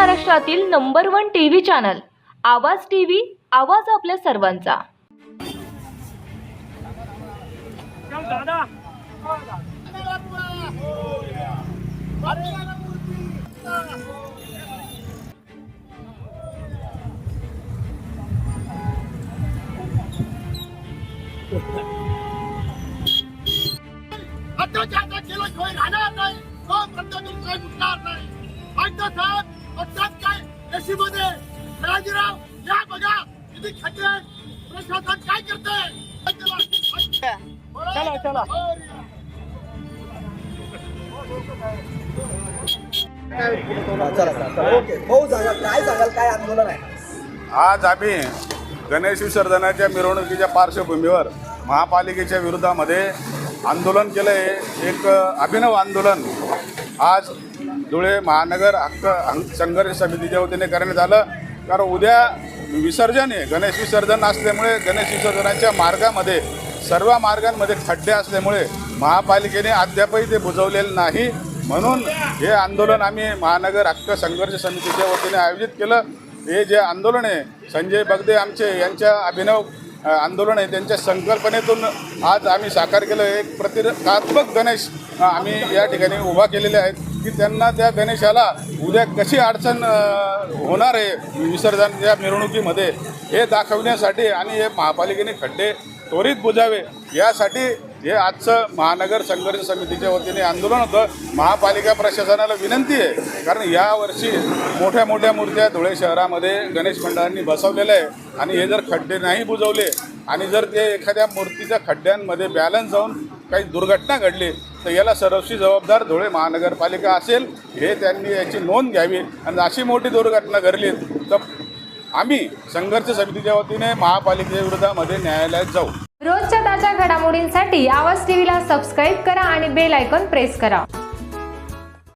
महाराष्ट्रातील number one TV channel Awaaz TV Awaaz आपल्या सर्वांचा. अत्याचाराचा केल्याशिवाय राहणार नाही. तो प्रत्येकातून काही उठणार नाही साहेब पक्षात सयाजीराव या बघा किती खड्डे. प्रशासन काय करते चला चला. भाऊ सांगा काय सांगाल? काय आंदोलन आहे? आज आम्ही गणेश विसर्जनाच्या मिरवणुकीच्या पार्श्वभूमीवर महापालिकेच्या विरोधामध्ये आंदोलन केलं आहे एक अभिनव आंदोलन आज धुळे महानगर हक्क हं- संघर्ष समितीच्या वतीने करण्यात आलं. कारण उद्या विसर्जन आहे. गणेश विसर्जन असल्यामुळे गणेश विसर्जनाच्या मार्गामध्ये सर्व मार्गांमध्ये खड्डे असल्यामुळे महापालिकेने अद्यापही ते बुजवलेलं नाही. म्हणून हे आंदोलन आम्ही महानगर हक्क संघर्ष समितीच्या वतीने आयोजित केलं. हे जे आंदोलन आहे संजय बगदे आमचे यांच्या अभिनव आंदोलन आहे त्यांच्या संकल्पनेतून आज आम्ही साकार केलं. एक प्रतिकात्मक गणेश आम्ही या ठिकाणी उभा केलेले आहेत. की त्यांना त्या गणेशाला उद्या कशी अडचण होणार आहे विसर्जन या मिरवणुकीमध्ये हे दाखवण्यासाठी आणि हे महापालिकेने खड्डे त्वरित बुजावे यासाठी हे आजचं महानगर संघर्ष समितीच्या वतीने आंदोलन होतं. महापालिका प्रशासनाला विनंती आहे कारण यावर्षी मोठ्या मोठ्या मूर्त्या धुळे शहरामध्ये गणेश मंडळांनी बसवलेल्या आहे आणि हे जर खड्डे नाही बुजवले आणि जर ते एखाद्या मूर्तीच्या खड्ड्यांमध्ये बॅलन्स जाऊन काही दुर्घटना घडली तर याला सर्वस्वी जबाबदार धुळे महानगरपालिका असेल हे त्यांनी याची नोंद घ्यावी. आणि अशी मोठी दुर्घटना घडली तर आम्ही संघर्ष समितीच्या वतीने महापालिकेच्या विरोधामध्ये न्यायालयात जाऊ. रोजच्या ताज्या घडामोडींसाठी आवाज टीव्हीला सबस्क्राईब करा आणि बेल आयकॉन प्रेस करा.